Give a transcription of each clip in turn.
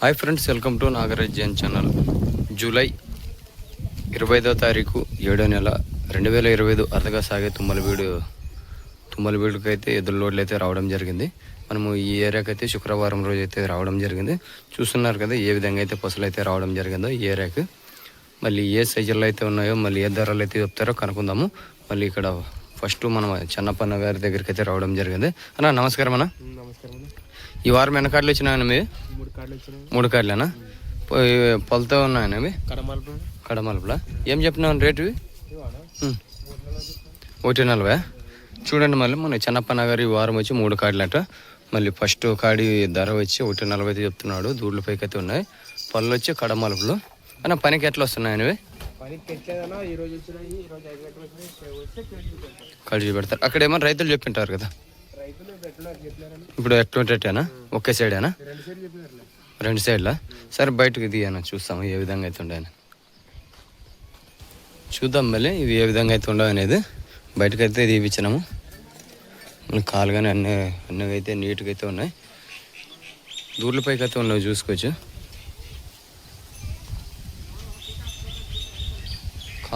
Hi friends welcome to Nagaraj Jain channel July ఇరవై ఐదో తారీఖు ఏడో నెల రెండు వేల ఇరవై ఐదు అరదగా సాగే తుమ్మలవీడు తుమ్మలవీడుకి అయితే ఎదురు లోడ్లు అయితే రావడం జరిగింది. మనము ఈ ఏరియాకి అయితే శుక్రవారం రోజు అయితే రావడం జరిగింది. చూస్తున్నారు కదా ఏ విధంగా అయితే పసులు అయితే రావడం జరిగిందో ఈ ఏరియాకి. మళ్ళీ ఏ సైజుల్లో అయితే ఉన్నాయో మళ్ళీ ఏ ధరలు అయితే చెప్తారో కనుక్కుందాము. మళ్ళీ ఇక్కడ ఫస్ట్ మనం చెన్నప్పన్న గారి దగ్గరికి అయితే రావడం జరిగింది. అన్న నమస్కారం అన్న నమస్కారం ఈ వారం ఎన్ని కార్డులు వచ్చినాయన్న మీ మూడు కార్డులు వచ్చినాయి మూడు కార్డులేనా? పొలతో ఉన్నాయన్న అవి? కడమలుపు. కడమలుపులా? ఏం చెప్పినావు రేటు. ఒకటి నలభై. చూడండి మళ్ళీ మన చెన్నప్ప నగర్ ఈ వారం వచ్చి మూడు కార్డులు అంట మళ్ళీ ఫస్ట్ కాడి ధర వచ్చి ఒకటి నలభై అయితే చెప్తున్నాడు. దూడ్ల పైకి అయితే ఉన్నాయి. పళ్ళు వచ్చి కడమలుపులు. అన్న పనికి ఎట్లా వస్తున్నాయి వస్తే కేజీ పెడతారు అక్కడ ఏమన్నా రైతులు చెప్పింటారు కదా. ఇప్పుడు ఎట్లుంటేనా ఒకే సైడేనా? రెండు సైడ్ రెండు సైడ్లా? సరే బయటకు దిగాను చూస్తాము ఏ విధంగా అయితే ఉండేనా చూద్దాం మళ్ళీ ఇవి ఏ విధంగా అయితే ఉండవు అనేది. బయటకైతే తీపించినాము మన కాలు కానీ అన్నీ అన్నీ అయితే నీట్గా అయితే ఉన్నాయి. దూర్ల పైకి అయితే ఉన్నాయి చూసుకోవచ్చు.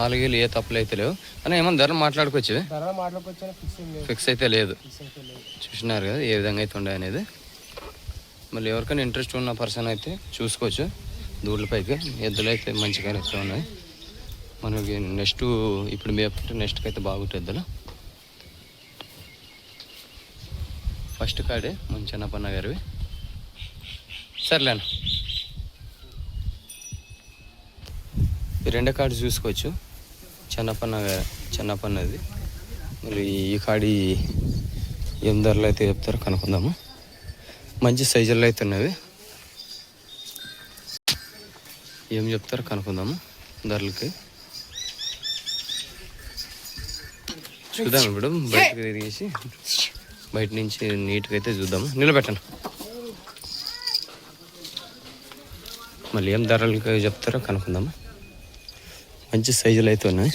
గీలు ఏ తప్పులు అయితే లేవు. అని ఏమన్నా ధరలు మాట్లాడుకోవచ్చు ధర మాట్లాడుకొచ్చాను ఫిక్స్ అయితే లేదు. చూసినారు కదా ఏ విధంగా అయితే ఉండే అనేది. మళ్ళీ ఎవరికైనా ఇంట్రెస్ట్ ఉన్న పర్సన్ అయితే చూసుకోవచ్చు. దూడ్ల పైకి. ఎద్దులు అయితే మంచిగా అయితే ఉన్నాయి. మనకి నెక్స్ట్ ఇప్పుడు మేపుకుంటే నెక్స్ట్కి అయితే బాగుంటుంది ఎద్దులు. ఫస్ట్ కాడే మన చిన్నపన్న గారివి. సర్లేను. ఈ రెండో కార్డు చూసుకోవచ్చు. చిన్నపన్న గా- చిన్నపన్నది. మరి ఈ కాడి ఏం ధరలు అయితే చెప్తారో కనుక్కుందాము. మంచి సైజుల్లో అయితే ఉన్నవి. ఏం చెప్తారో కనుక్కుందాము ధరలకి. చూద్దాం ఇప్పుడు బయటకు తిరిగేసి బయట నుంచి నీట్గా అయితే చూద్దాము. నిలబెట్టండి. మళ్ళీ ఏం ధరలకి చెప్తారో కనుక్కుందాము. మంచి సైజులు అయితే ఉన్నాయి.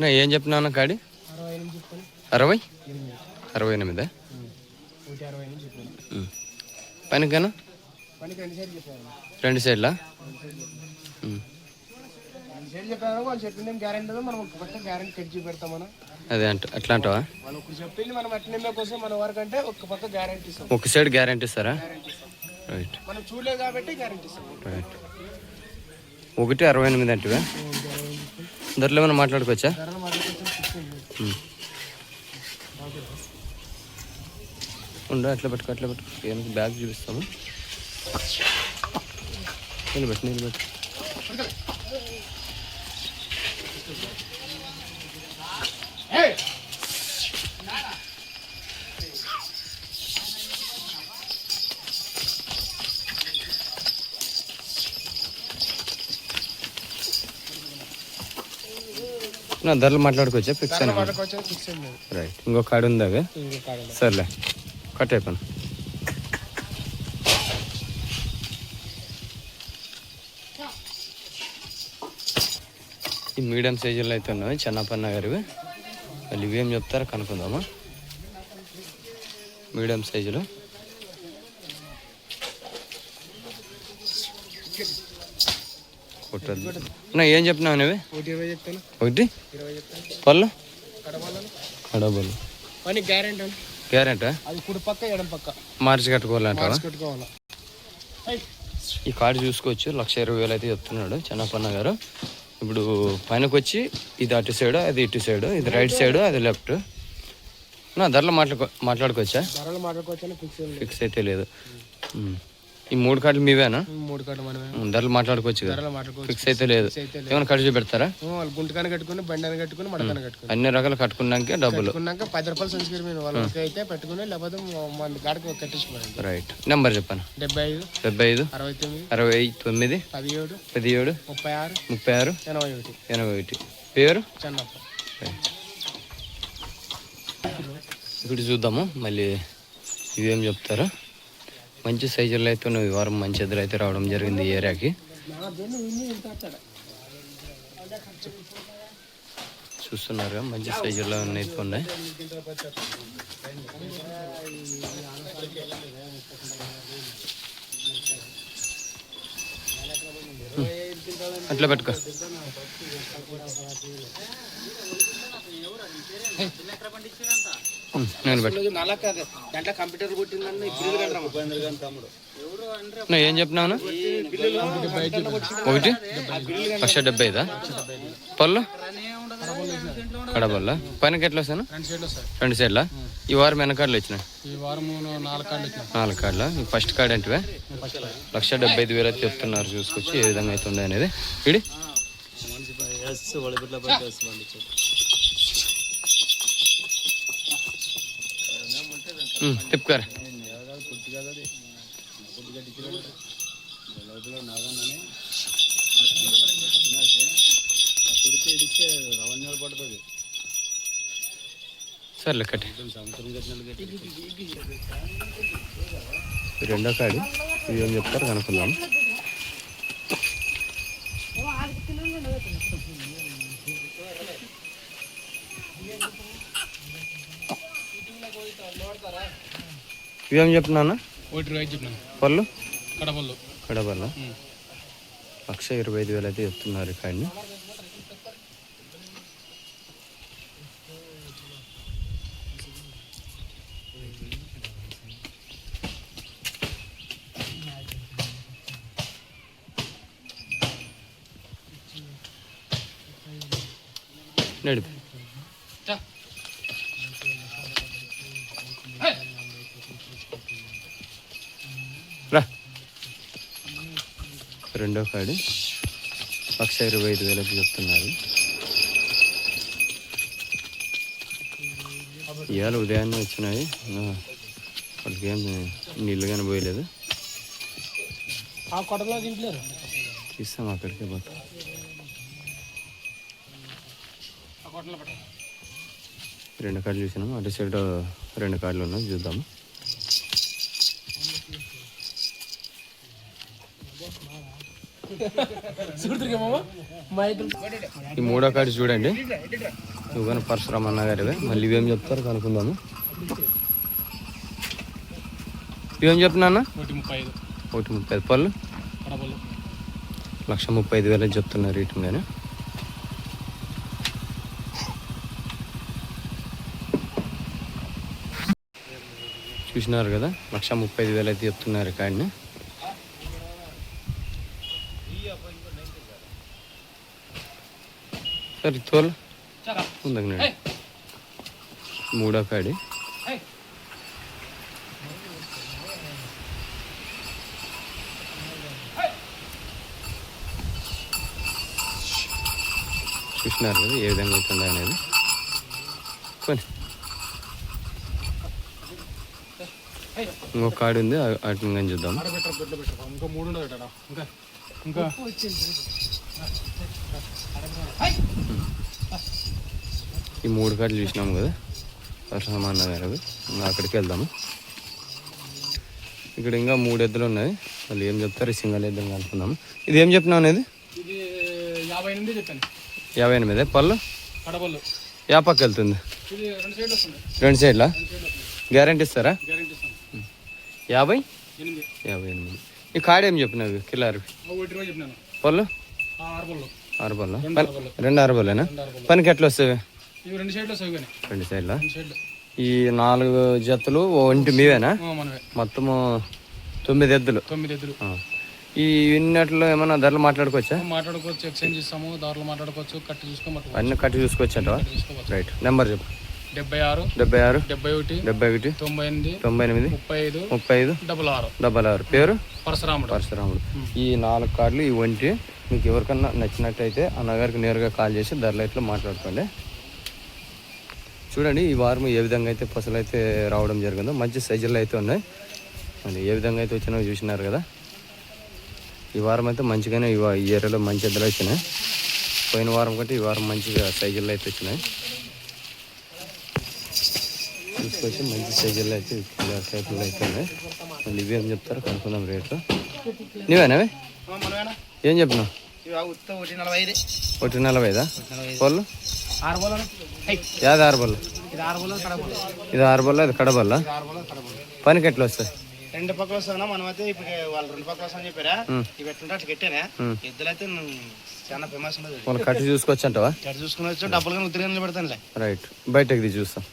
నా ఏం చెప్పినాను కాడి? అరవై? చెప్పాను అరవై ఎనిమిది చెప్పాను. పనికనా చెప్పాను. రెండు సైడ్లా? వాళ్ళు చెప్పింది ఏం గ్యారెంటీ లేదు మనం పక్క గ్యారెంటీ కట్ అదే అంట అట్లా అంటావా వాళ్ళు ఒకరు చెప్పింది మనం అట్లా కోసం మన వరకు అంటే ఒక పక్క గ్యారెంటీ ఇస్తాం. ఒక సైడ్ గ్యారంటీ ఇస్తారా? రైట్ మనం చూడలేదు కాబట్టి గ్యారెంటీ ఇస్తాం. రైట్ ఒకటి అరవై ఎనిమిది అంటే ధరలు ఏమైనా మాట్లాడుకోవచ్చా? ఉమ్. ఉండు అట్లా పెట్టుకో అట్లా పెట్టుకో. బ్యాగ్ చూపిస్తాము? నిలబెట్టు నిలబెట్టు నా ధరలు మాట్లాడుకోవచ్చా? ఫిక్స్ రైట్ ఇంకో కాడ సర్లే. కట్ అయిపోను. ఈ మీడియం సైజుల్లో అయితే ఉన్నాయి చెన్నపన్న గారివి. మళ్ళీ ఇవేం చెప్తారో కనుక్కుందామా? మీడియం సైజులు కొట్టద్దు ఏం చెప్పినావు అనేవి ఒకటి పళ్ళు? కడబలు గ్యారెంటీ మార్చి పెట్టుకోవాలా ఈ కార్డు చూసుకోవచ్చు. లక్ష ఇరవై వేలు అయితే చెప్తున్నాడు చెన్నపన్న గారు. ఇప్పుడు పైనకి వచ్చి ఇది అటు సైడ్ అది ఇటు సైడ్ ఇది రైట్ సైడ్ అది లెఫ్ట్. నా ధరలు మాట్లాడుకో మాట్లాడుకోవచ్చా? ఫిక్స్ అయితే లేదు. ఈ మూడు కార్డులు మీవేనా? మూడు కాడ మనమే. ధరలు మాట్లాడుకోవచ్చు కదా. ధరలు మాట్లాడుకోవచ్చు. ఫిక్స్ అయితే లేదు. ఏమైనా ఖర్చు పెడతారా? గుంటకాని కట్టుకుని బండని కట్టుకుని మడకని కట్టుకుని. అన్ని రకాలు కట్టుకున్నాకే డబ్బులు. కట్టుకున్నాక పది రూపాయలు సంస్కృతి మీద వాళ్ళకి అయితే పెట్టుకుని లేకపోతే మన గాడికి కట్టించుకోవాలి. రైట్ నెంబర్ చెప్పాను? డెబ్బై ఐదు డెబ్బై ఐదు అరవై తొమ్మిది అరవై తొమ్మిది పదిహేడు పదిహేడు ముప్పై ఆరు ముప్పై ఆరు ఎనభై ఒకటి. ఎనభై ఒకటి. పేరు? చెన్నప్ప. ఇప్పుడు చూద్దాము. మళ్ళీ ఇవేం చెప్తారు? మంచి సైజుల్లో అయితే ఉన్నాయి ఈ వారం మంచి ఎదురు అయితే రావడం జరిగింది ఈ ఏరియాకి. చూస్తున్నారు మంచి సైజుల్లో అయితే ఉన్నాయి. అట్లా పెట్టుకో ఉమ్, నేను పెట్టు నలా కాదు దాంట్లో కంప్యూటర్ కొట్టిందని ఏం చెప్పినావు ఒకటి? లక్ష డెబ్బై ఐదా? పళ్ళు? కడబల్ల పైనకి ఎట్లా వస్తాను? రెండు సైడ్లు? ఈ వారం ఎన్ని కార్డులు వచ్చినాయి వారం నాలుగు కార్డుల? ఫస్ట్ కార్డ్ అంటే లక్ష డెబ్బై ఐదు వేలు అయితే చెప్తున్నారు చూసుకొచ్చి ఏ విధంగా అయితే ఉంది అనేది ఇడి తిప్పుకారా సర్లే కట్టి రెండో కాడి. ఇవి ఏం చెప్తారు కనుక్కుందాం. ఇవేం చెప్తున్నాను ఒకటి చెప్పినాను పళ్ళు? కడపల్లో కడబల్ల లక్ష ఇరవై ఐదు వేలు అయితే చెప్తున్నారు కాడిని. నడిపి. రెండో కాడి. లక్ష ఇరవై ఐదు వేలకు చెప్తున్నారు. ఇవాళ ఉదయాన్నే వచ్చినాయి. ఇంకా వాటికి ఏం నీళ్ళు కానీ పోయలేదు. ఇస్తాం అక్కడికే పోతాం. రెండు కార్డులు చూసినాము అటు సైడ్ రెండు కార్డులు ఉన్నాయి. చూద్దాము ఈ మూడో కార్డు చూడండి. నువ్వు కానీ పరశురామ్ అన్న గారివే. మళ్ళీ ఇవేం చెప్తారు కనుక్కుందాము. ఇవేం చెప్తున్నా ఒకటి ముప్పై ఐదు. ఒకటి ముప్పై ఐదు. పళ్ళు? లక్ష ముప్పై ఐదు వేలు చెప్తున్నారు రేటు కానీ చూసినారు కదా? లక్ష ముప్పై ఐదు వేలు అయితే చెప్తున్నారు కాడిని. సరే తోలు ఉందండి మూడో కాడి చూసినారు కదా ఏ విధంగా అవుతుంది అనేది. కొని ఇంకొక కాడి ఉంది వాటిని కానీ చూద్దాం. ఇంకా మూడు ఇంకా ఇంకా. ఈ మూడు కార్డులు చూసినాము కదా. పరశురామన్న గారు అక్కడికి వెళ్దాము. ఇక్కడ ఇంకా మూడు ఎద్దులు ఉన్నాయి. వాళ్ళు ఏం చెప్తారు సింగల్ ఎద్దులు అనుకుందాము. ఇది ఏం చెప్పినావు అనేది? ఇది యాభై ఎనిమిది చెప్పాను. యాభై ఎనిమిది. పళ్ళు? కడపల్లో యా పక్క వెళ్తుంది. రెండు సైడ్లు గ్యారంటీ ఇస్తారా? యాభై? యాభై ఎనిమిది. ఈ కాడ ఏం చెప్పినావు? చెప్పినాను. పళ్ళు? ఆరు పళ్ళ రెండు ఆరు పళ్ళేనా పనికి ఎట్లా వస్తాయి? ఇవి రెండు సైడ్లు వస్తాయి కానీ రెండు సైడ్లా రెండు సైడ్లు ఈ నాలుగు జతలు ఒంటి మీవేనా? మొత్తము తొమ్మిది ఎద్దులు. తొమ్మిది ఎద్దులు. ఈ ఇన్నట్లో ఏమన్నా ధరలు మాట్లాడుకోవచ్చా? మాట్లాడుకోవచ్చు ఎక్స్చేంజ్ ఇస్తాము దారిలో మాట్లాడుకోవచ్చు కట్టి చూసుకోమంటారు. అన్ని కట్టి చూసుకోవచ్చు. రైట్ నెంబర్ చెప్పు. డెబ్బై ఆరు డెబ్బై ఆరు డెబ్బై ఒకటి డెబ్బై ఒకటి తొంభై ఎనిమిది తొంభై ఎనిమిది ముప్పై ఐదు ముప్పై ఐదు డబుల్ ఆరు. డెబ్బై ఆరు. పేరు? పరశురాముడు. పరశురాముడు. ఈ నాలుగు కార్డులు ఈ ఒంటి మీకు ఎవరికన్నా నచ్చినట్టయితే అన్నగారికి నేరుగా కాల్ చేసి ధరలు ఇట్లా మాట్లాడుకోండి. చూడండి ఈ వారం ఏ విధంగా అయితే పసలు అయితే రావడం జరిగిందో మంచి సైజులు అయితే ఉన్నాయి. మరి ఏ విధంగా అయితే వచ్చినాయో చూసినారు కదా? ఈ వారం అయితే మంచిగానే ఈ ఏరియాలో మంచి ఎద్దులు వచ్చినాయి పోయిన వారం కంటే ఈ వారం మంచిగా సైజుల్లో అయితే వచ్చినాయి. తీసుకొచ్చి మంచి సైజుల్లో అయితే టైపులు అయితే ఉన్నాయి. మళ్ళీ ఇవి ఏం చెప్తారో కనుక్కుందాం రేట్లు. నీవేనావే ఏం చెప్పినావు ఒకటి నలభై ఐదు. యాది ఆరు బల్ల ఇది ఆరు బల్ల ఇది కడబల్ల పనికి ఎట్లా వస్తాయి? రెండు పక్కల వస్తున్నా మనం అయితే ఇప్పుడు వాళ్ళు రెండు పక్కల వస్తామని చెప్పారా. ఇవి ఎట్లుంటే అట్లా కట్టానే. ఎద్దులు అయితే చాలా ఫేమస్ ఉండదు వాళ్ళు కట్టి చూసుకోవచ్చు అంటావా చూసుకుని వచ్చి డబ్బులు కానీ ఉత్తిగా నిలబెడతానులే రైట్. బయటకి చూస్తాం.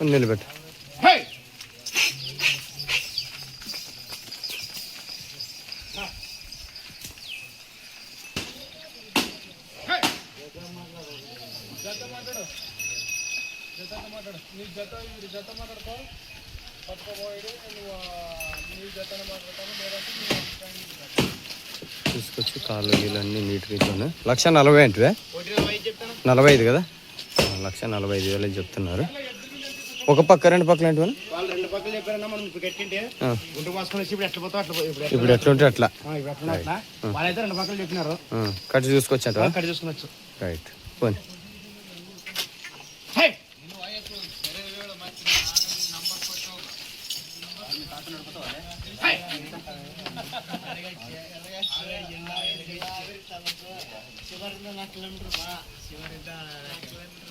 నిలబెట్టు. తీసుకొచ్చి కాళ్ళు గీళ్ళు అన్నీ నీట్గా లక్ష నలభై చెప్తాను నలభై ఐదు కదా? లక్ష నలభై ఐదు వేలు చెప్తున్నారు. ఒక పక్క రెండు పక్కల ఏంటి వాళ్ళు వాళ్ళు రెండు పక్కలు చెప్పారన్నా మనం ఇప్పుడు కట్టింటే ఆ, గుంటు పోసుకొని వచ్చి ఇప్పుడు ఎట్లా పోతాం అట్లా ఇప్పుడు ఎట్లా- ఎట్లుంటే అట్లా. ఆ, ఇప్పుడు ఎట్లా అట్లా. వాళ్ళైతే రెండు పక్కలు చెప్పినారు. ఆ, కట్టి చూసుకోవచ్చు కట్ చూసుకునొచ్చు. రైట్ పోనీ.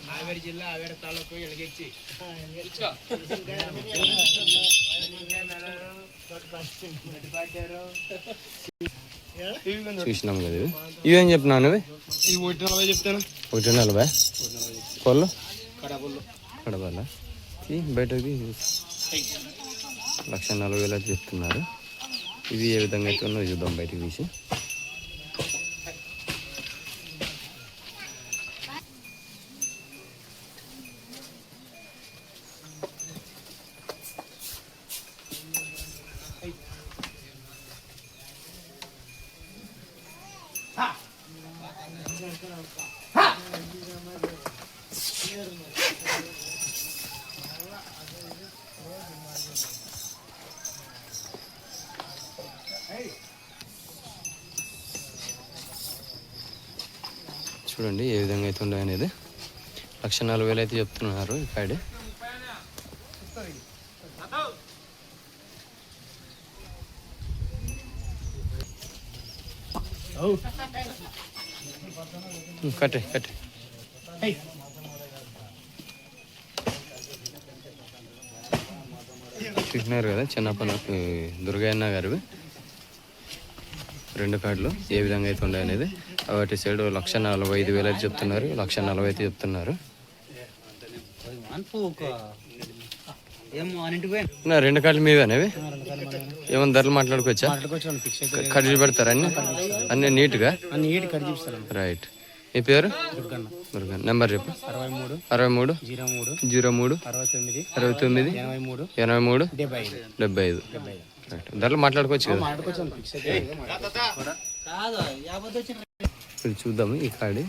ಹಾವೇರಿ ಜಿಲ್ಲಾ ಹಾವೇರಿ ತಾಲೂಕು ಎಳಗೆಚ್ಚಿ చూసినాం కదా ఇవి ఇవేం చెప్పినావు నువ్వు ఈ ఒకటి నలభై చెప్తాను ఒకటి నలభై కోళ్ళు కడపల్లో కడబాల బయటకి లక్ష నలభై వేలు అయితే చెప్తున్నారు ఇవి ఏ విధంగా అయితే ఉన్నదో చూద్దాం బయటకు తీసి చూడండి ఏ విధంగా అయితే ఉండే అనేది లక్ష నాలుగు వేలు అయితే చెప్తున్నారు ఈ కట్టే కట్టే. చూసినారు కదా చిన్నప్పన దుర్గయ్యన్న గారివి రెండు కార్డులు ఏ విధంగా అయితే ఉన్నాయి అనేది. వాటి సైడ్ లక్ష నలభై ఐదు వేలు అయితే చెప్తున్నారు. లక్ష నలభై అయితే చెప్తున్నారు. రెండు కార్డులు మీవేనవి ఏమైనా ధరలు మాట్లాడుకోవచ్చా? కట్ పెడతారా అన్ని? అన్ని నీట్గా? రైట్ మీ పేరు? దుర్గన్న. దుర్గన్ నెంబర్ చెప్పు. అరవై మూడు అరవై మూడు జీరో మూడు జీరో మూడు అరవై తొమ్మిది అరవై తొమ్మిది ఎనభై మూడు ఎనభై మూడు డెబ్బై ఐదు. డెబ్బై ఐదు. ఐదు. ధరలు మాట్లాడుకోవచ్చు కదా? ఇప్పుడు చూద్దాము ఈ కాడి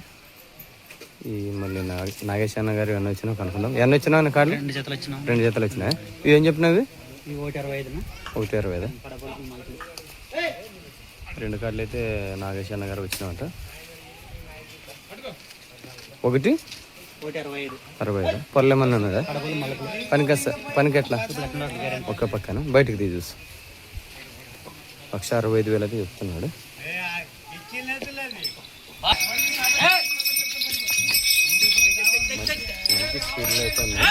ఈ మళ్ళీ నా నాగేశ్ అన్న గారు ఎన్న వచ్చినా కనుక్కుందాం. ఎన్న వచ్చినా కాళ్ళు రెండు జతలు వచ్చినాం. రెండు జతలు వచ్చినాయి? ఇవి ఏం చెప్పినవి ఈ ఒకటి అరవై ఐదున ఒకటి ఇరవై ఐదా? రెండు కార్డులు అయితే నాగేశ్ అన్న గారు వచ్చినామంట ఒకటి? అరవై ఐదు. ఐదు. పల్లెమన్న ఉన్నదా పనికి వస్తా. పనికి ఎట్లా? ఒక్క పక్కన. బయటికి తీసి చూస్తాం. లక్ష అరవై ఐదు వేలు అయితే చెప్తున్నాడు మంచి స్పీడ్లో అయితే ఉన్నాయి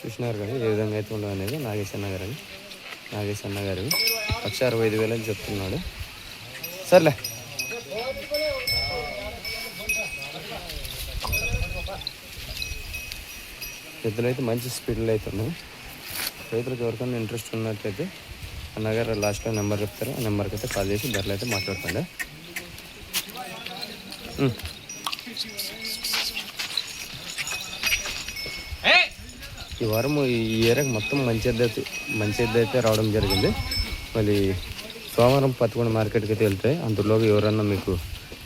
చూసినారు కదా ఏ విధంగా అయితే ఉండవు అనేది నాగేశ్ గారు అని గారు లక్ష అరవై ఐదు వేలు అని చెప్తున్నాడు. సర్లే. ఎద్దులు అయితే మంచి స్పీడ్లో అయితే ఉన్నాయి. రైతులకు ఎవరికైనా ఇంట్రెస్ట్ ఉన్నట్లయితే అన్నగారు లాస్ట్లో నెంబర్ చెప్తారు. ఆ నెంబర్కి అయితే కాల్ చేసి ధరలు అయితే మాట్లాడుతుండే ఈ వారం ఈ ఏరియాకి మొత్తం మంచి ఎద్దు అయితే మంచి ఎద్దు అయితే రావడం జరిగింది. మళ్ళీ సోమవారం పత్తికొండ మార్కెట్కి అయితే వెళ్తాయి అందులోకి ఎవరన్నా మీకు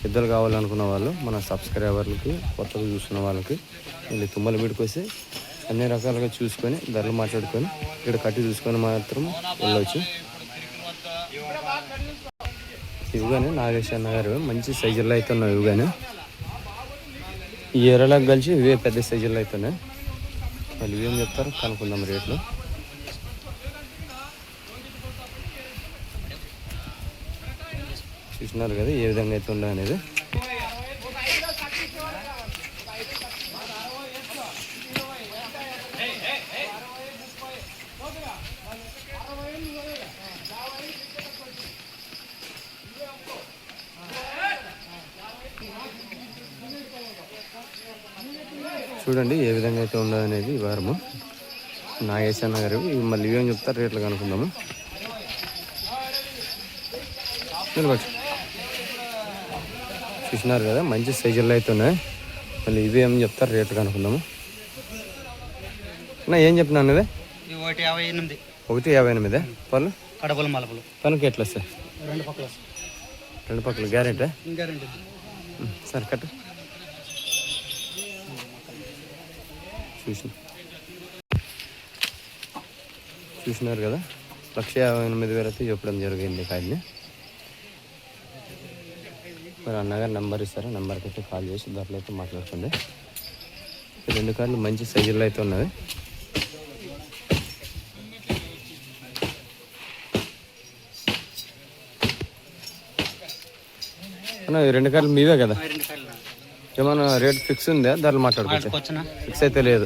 ఎద్దులు కావాలనుకున్న వాళ్ళు మన సబ్స్క్రైబర్లకి కొత్తగా చూస్తున్న వాళ్ళకి మళ్ళీ తుమ్మల వీడికి అన్ని రకాలుగా చూసుకొని ధరలు మాట్లాడుకొని ఇక్కడ కట్టి చూసుకొని మాత్రం వెళ్ళవచ్చు ఇవిగానే నాగేశ్వర గారు మంచి సైజుల్లో అయితే ఉన్నాయి ఇవిగానే ఈ ఎర్రలకు కలిసి ఇవే పెద్ద సైజుల్లో అవుతున్నాయి వాళ్ళు ఏం చెప్తారు కనుక్కుందాం రేట్లు. చూసినారు కదా ఏ విధంగా అయితే ఉండే అనేది. చూడండి ఏ విధంగా అయితే ఉండదు అనేది ఈ వారము నాగేశ్వర ఇవి మళ్ళీ ఇవేం చెప్తారు రేట్లు కనుక్కుందాము చూసినారు కదా మంచి సైజుల్లో అయితే ఉన్నాయి. మళ్ళీ ఇవి ఏం చెప్తారు రేట్లు కనుక్కుందాము నా ఏం చెప్పినాను ఇవే ఇవి ఒకటి యాభై ఎనిమిది. ఒకటి యాభై ఎనిమిదే? పళ్ళు? కడపలు మలపలు. పనికి ఎట్లా సార్? రెండు పక్కల. రెండు పక్కల గ్యారెంటీ? రెండు సరే కట్టు. చూసిన. చూసినారు కదా? లక్ష యాభై ఎనిమిది వేలు అయితే చెప్పడం జరిగింది కాయల్ని మరి అన్నగారు నెంబర్ ఇస్తారా? నెంబర్కి అయితే కాల్ చేసి దాంట్లో అయితే మాట్లాడుకోండి రెండు కార్లు మంచి సైజుల్లో అయితే ఉన్నవి. అన్న ఈ రెండు కార్లు మీవే కదా? ఏమన్నా రేట్ ఫిక్స్ ఉందా? ధరలు మాట్లాడుకోవచ్చు? ఫిక్స్ అయితే లేదు.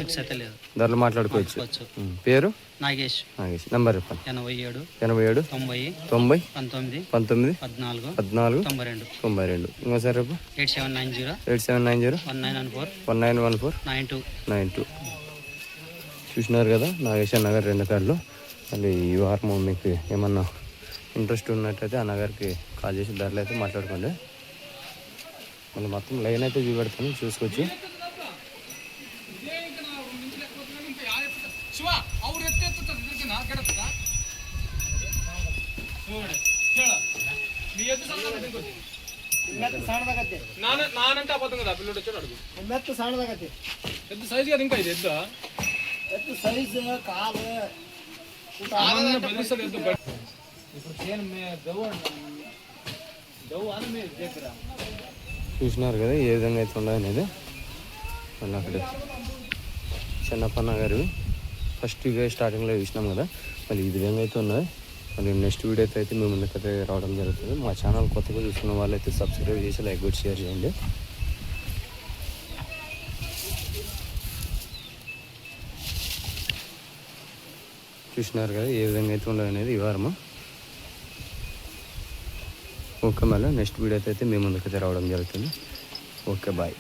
ధరలు మాట్లాడుకోవచ్చు. పేరు? నాగేష్. నాగేష్. నెంబర్ చెప్పండి. ఎనభై ఏడు. ఎనభై ఏడు? తొంభై. తొంభై? పంతొమ్మిది. పంతొమ్మిది? పద్నాలుగు. పద్నాలుగు? తొంభై రెండు. తొంభై రెండు. ఇంకోసారి రేపు eight seven nine zero. Eight seven nine zero? One nine one four. One nine one four? Nine two. Nine two. చూసినారు కదా నాగేశ్వర నగర్ రెండు కార్లు. మళ్ళీ ఈ వారం మీకు ఏమన్నా ఇంట్రెస్ట్ ఉన్నట్టయితే ఆ నగర్కి కాల్ చేసి ధరలు అయితే మాట్లాడుకోండి. మనం మొత్తం లైన్ అయితే చూపెడతాను చూసుకోవచ్చు. నానంటే అబద్ధం కదా పిల్లడు వచ్చాడు మెత్త సన్నదగతి. పెద్ద సైజు కదా ఇంకా ఇది ఎద్ద సైజు కాలు ఇప్పుడు చేను మే దవ్వ దవ్వ అని మీరు చెప్పరా చూసినారు కదా ఏ విధంగా అయితే ఉండదు అనేది. మళ్ళీ అక్కడ చిన్నప్పన్న గారు ఫస్ట్ ఇవే స్టార్టింగ్లో చూసినాం కదా మళ్ళీ ఈ విధంగా అయితే ఉన్నది. మళ్ళీ నెక్స్ట్ వీడియో అయితే మేము ముందుకైతే రావడం జరుగుతుంది. మా ఛానల్ కొత్తగా చూస్తున్న వాళ్ళైతే సబ్స్క్రైబ్ చేసి లైక్ కూడా షేర్ చేయండి. చూసినారు కదా ఏ విధంగా అయితే ఉండదు అనేది ఈ వారము. ఓకే మళ్ళీ నెక్స్ట్ వీడియో అయితే మేము ముందుకైతే రావడం జరుగుతుంది. Okay bye.